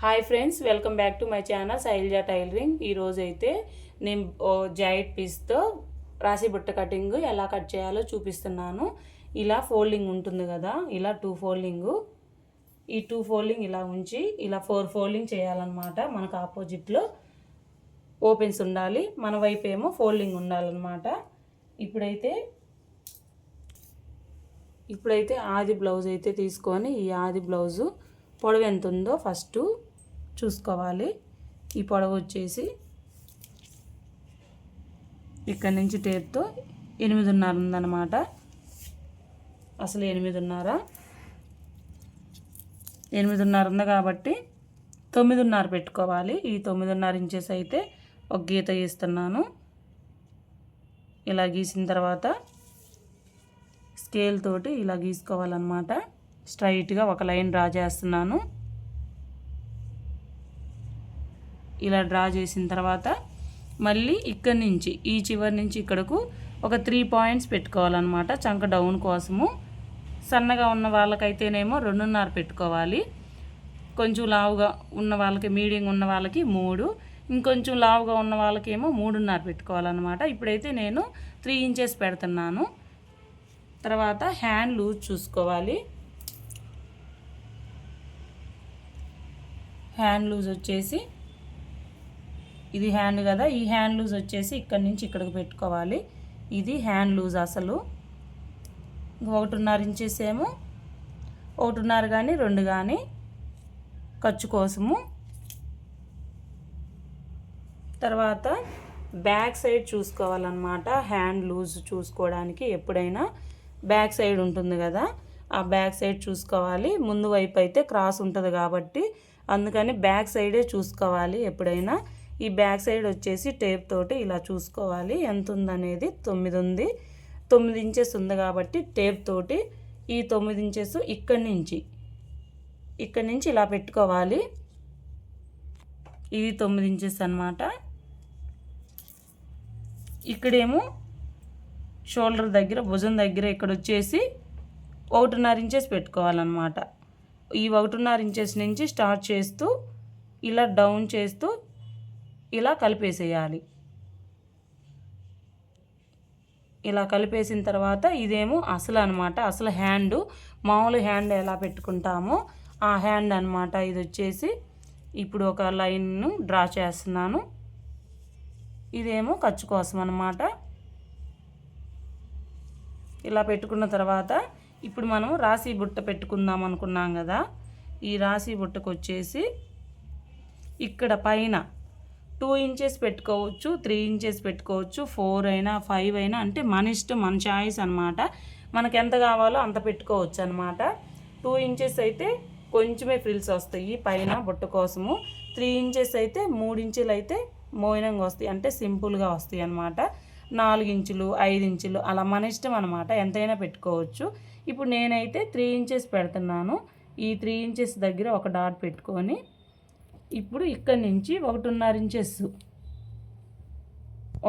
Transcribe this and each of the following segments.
Hi friends welcome back to my channel Sailaja tailoring. ఈరోజు అయితే నేను ఓ జాయిట్ పీస్తో రాసి బుట్ట కటింగ్ ఎలా కట్ చేయాలో చూపిస్తున్నాను. ఇలా ఫోల్డింగ్ ఉంటుంది కదా ఇలా టూ ఫోల్డింగ్ ఈ టూ ఫోల్డింగ్ ఇలా ఉంచి ఇలా ఫోర్ ఫోల్డింగ్ చేయాలన్నమాట. మనకు ఆపోజిట్లో ఓపెన్స్ ఉండాలి మన వైపు ఏమో ఫోల్డింగ్ ఉండాలన్నమాట. ఇప్పుడైతే ఇప్పుడైతే ఆది బ్లౌజ్ అయితే తీసుకొని ఈ ఆది బ్లౌజు పొడవు ఎంత ఉందో ఫస్ట్ చూసుకోవాలి. ఈ పొడవు వచ్చేసి ఇక్కడ నుంచి టేప్తో ఎనిమిదిన్నర ఉందన్నమాట. అసలు ఎనిమిదిన్నర. ఎనిమిదిన్నర ఉంది కాబట్టి తొమ్మిదిన్నర పెట్టుకోవాలి. ఈ తొమ్మిదిన్నర ఇంచెస్ అయితే ఒక గీత గీస్తున్నాను. ఇలా గీసిన తర్వాత స్కేల్ తోటి ఇలా గీసుకోవాలన్నమాట. స్ట్రైట్గా ఒక లైన్ డ్రా చేస్తున్నాను. ఇలా డ్రా చేసిన తర్వాత మళ్ళీ ఇక్కడి నుంచి ఈ చివరి నుంచి ఇక్కడకు ఒక త్రీ పాయింట్స్ పెట్టుకోవాలన్నమాట. చంక డౌన్ కోసము. సన్నగా ఉన్న వాళ్ళకైతేనేమో రెండున్నర పెట్టుకోవాలి. కొంచెం లావుగా ఉన్న వాళ్ళకి మీడియం ఉన్న వాళ్ళకి మూడు. ఇంకొంచెం లావుగా ఉన్న వాళ్ళకేమో మూడున్నర పెట్టుకోవాలన్నమాట. ఇప్పుడైతే నేను త్రీ ఇంచెస్ పెడుతున్నాను. తర్వాత హ్యాండ్ లూజ్ చూసుకోవాలి. హ్యాండ్ లూజ్ వచ్చేసి ఇది హ్యాండ్ కదా ఈ హ్యాండ్ లూజ్ వచ్చేసి ఇక్కడి నుంచి ఇక్కడికి పెట్టుకోవాలి. ఇది హ్యాండ్ లూజ్ అసలు. ఒకటిన్నర ఇంచెస్ ఏమో ఒకటిన్నర కానీ రెండు కానీ ఖర్చు కోసము. తర్వాత బ్యాక్ సైడ్ చూసుకోవాలన్నమాట హ్యాండ్ లూజ్ చూసుకోవడానికి ఎప్పుడైనా. బ్యాక్ సైడ్ ఉంటుంది కదా ఆ బ్యాక్ సైడ్ చూసుకోవాలి. ముందు వైపు అయితే క్రాస్ ఉంటుంది కాబట్టి అందుకని బ్యాక్ సైడే చూసుకోవాలి ఎప్పుడైనా. ఈ బ్యాక్ సైడ్ వచ్చేసి టేప్ తోటి ఇలా చూసుకోవాలి. ఎంత ఉందనేది తొమ్మిది ఉంది తొమ్మిది ఇంచెస్ ఉంది కాబట్టి టేప్ తోటి ఈ తొమ్మిది ఇంచెస్ ఇక్కడి నుంచి ఇక్కడి నుంచి ఇలా పెట్టుకోవాలి. ఇది తొమ్మిది ఇంచెస్ అనమాట ఇక్కడేమో షోల్డర్ దగ్గర భుజం దగ్గర ఇక్కడ వచ్చేసి ఒకటిన్నర ఇంచెస్ పెట్టుకోవాలన్నమాట. ఈ ఒకటిన్నర ఇంచెస్ నుంచి స్టార్ట్ చేస్తూ ఇలా డౌన్ చేస్తూ ఇలా కలిపేసేయాలి. ఇలా కలిపేసిన తర్వాత ఇదేమో అసలు అనమాట అసలు హ్యాండ్ మామూలు హ్యాండ్ ఎలా పెట్టుకుంటామో ఆ హ్యాండ్ అనమాట ఇది వచ్చేసి ఇప్పుడు ఒక లైన్ను డ్రా చేస్తున్నాను. ఇదేమో ఖర్చు కోసం అనమాట ఇలా పెట్టుకున్న తర్వాత ఇప్పుడు మనం రాశి బుట్ట పెట్టుకుందాం అనుకున్నాం కదా. ఈ రాశి బుట్టకు వచ్చేసి ఇక్కడ పైన టూ ఇంచెస్ పెట్టుకోవచ్చు త్రీ ఇంచెస్ పెట్టుకోవచ్చు ఫోర్ అయినా ఫైవ్ అయినా అంటే మన ఇష్టం మన చాయిస్ అనమాట మనకు ఎంత కావాలో అంత పెట్టుకోవచ్చు అనమాట టూ ఇంచెస్ అయితే కొంచెమే ఫ్రిల్స్ వస్తాయి పైన బుట్ట కోసము. త్రీ ఇంచెస్ అయితే మూడు ఇంచులు అయితే మోయినంగా వస్తాయి అంటే సింపుల్గా వస్తాయి అనమాట నాలుగు ఇంచులు ఐదు ఇంచులు అలా మన ఇష్టం అనమాట ఎంతైనా పెట్టుకోవచ్చు. ఇప్పుడు నేనైతే త్రీ ఇంచెస్ పెడుతున్నాను. ఈ త్రీ ఇంచెస్ దగ్గర ఒక డాట్ పెట్టుకొని ఇప్పుడు ఇక్కడి నుంచి ఒకటిన్నర ఇంచెస్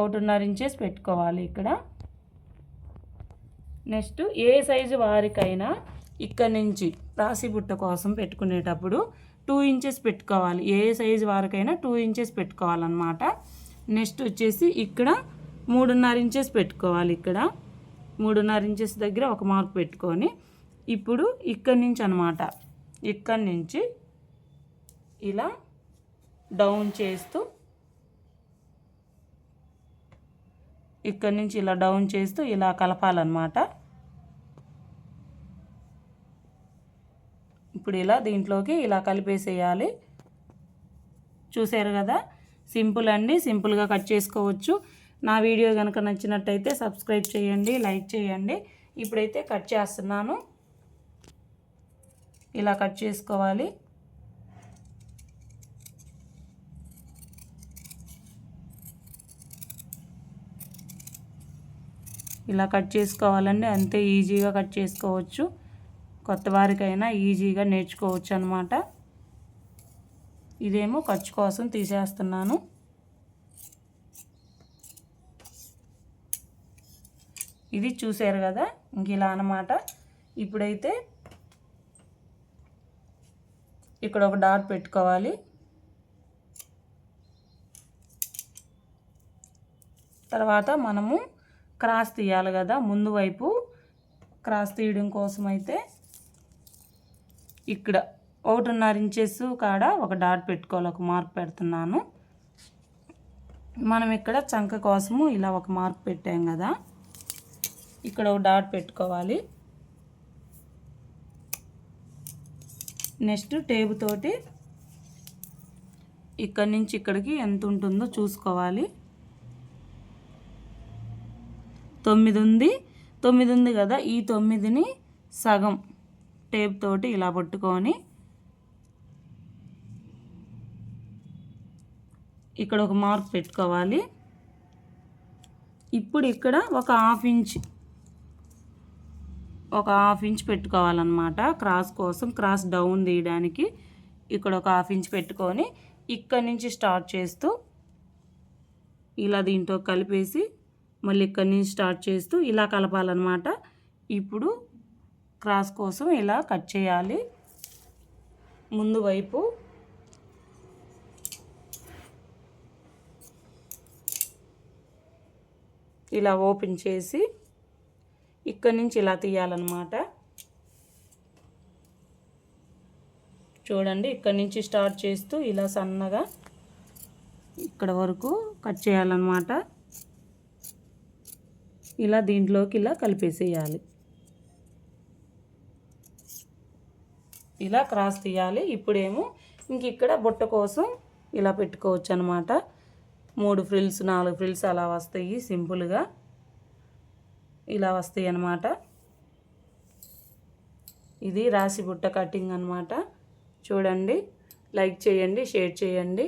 ఒకటిన్నర ఇంచెస్ పెట్టుకోవాలి ఇక్కడ. నెక్స్ట్ ఏ సైజు వారికైనా ఇక్కడ నుంచి రాసి బుట్ట కోసం పెట్టుకునేటప్పుడు టూ ఇంచెస్ పెట్టుకోవాలి. ఏ సైజు వారికైనా టూ ఇంచెస్ పెట్టుకోవాలన్నమాట. నెక్స్ట్ వచ్చేసి ఇక్కడ మూడున్నర ఇంచెస్ పెట్టుకోవాలి ఇక్కడ. మూడున్నర ఇంచెస్ దగ్గర ఒక మార్క్ పెట్టుకొని ఇప్పుడు ఇక్కడి నుంచి అనమాట ఇక్కడి నుంచి ఇలా డౌన్ చేస్తూ ఇక్కడి నుంచి ఇలా డౌన్ చేస్తూ ఇలా కలపాలన్నమాట. ఇప్పుడు ఇలా దీంట్లోకి ఇలా కలిపేసేయాలి. చూసారు కదా? సింపుల్ అండి. సింపుల్గా కట్ చేసుకోవచ్చు. నా వీడియో కనుక నచ్చినట్టయితే సబ్స్క్రైబ్ చేయండి లైక్ చేయండి. ఇప్పుడైతే కట్ చేస్తున్నాను. ఇలా కట్ చేసుకోవాలి. ఇలా కట్ చేసుకోవాలండి. అంతే ఈజీగా కట్ చేసుకోవచ్చు. కొత్త వారికైనా ఈజీగా నేర్చుకోవచ్చు అనమాట ఇదేమో ఖర్చు కోసం తీసేస్తున్నాను. ఇది చూసారు కదా? ఇంక ఇలా అనమాట ఇప్పుడైతే ఇక్కడ ఒక డాట్ పెట్టుకోవాలి. తర్వాత మనము క్రాస్ తీయాలి కదా ముందు వైపు క్రాస్ తీయడం కోసం అయితే ఇక్కడ ఒకటిన్నర ఇంచెస్ కాడ ఒక డాట్ పెట్టుకోవాలి ఒక మార్క్ పెడుతున్నాను. మనం ఇక్కడ చంక కోసము ఇలా ఒక మార్క్ పెట్టాం కదా ఇక్కడ ఒక డాట్ పెట్టుకోవాలి. నెక్స్ట్ టేబు తోటి ఇక్కడి నుంచి ఇక్కడికి ఎంత ఉంటుందో చూసుకోవాలి. తొమ్మిది ఉంది తొమ్మిది ఉంది కదా ఈ తొమ్మిదిని సగం టేప్ తోటి ఇలా పట్టుకొని ఇక్కడ ఒక మార్క్ పెట్టుకోవాలి. ఇప్పుడు ఇక్కడ ఒక హాఫ్ ఇంచ్ ఒక హాఫ్ ఇంచ్ పెట్టుకోవాలన్నమాట. క్రాస్ కోసం క్రాస్ డౌన్ తీయడానికి ఇక్కడ ఒక హాఫ్ ఇంచ్ పెట్టుకొని ఇక్కడ నుంచి స్టార్ట్ చేస్తూ ఇలా దీంతో కలిపేసి మళ్ళీ ఇక్కడి నుంచి స్టార్ట్ చేస్తూ ఇలా కలపాలన్నమాట. ఇప్పుడు క్రాస్ కోసం ఇలా కట్ చేయాలి. ముందు వైపు ఇలా ఓపెన్ చేసి ఇక్కడి నుంచి ఇలా తీయాలన్నమాట. చూడండి ఇక్కడి నుంచి స్టార్ట్ చేస్తూ ఇలా సన్నగా ఇక్కడ వరకు కట్ చేయాలన్నమాట. ఇలా దీంట్లోకి ఇలా కలిపేసేయాలి. ఇలా క్రాస్ తీయాలి. ఇప్పుడేమో ఇంక ఇక్కడ బుట్ట కోసం ఇలా పెట్టుకోవచ్చు అనమాట మూడు ఫ్రిల్స్ నాలుగు ఫ్రిల్స్ అలా వస్తాయి సింపుల్గా. ఇలా వస్తాయి అన్నమాట ఇది రాసి బుట్ట కటింగ్ అనమాట. చూడండి. లైక్ చేయండి షేర్ చేయండి.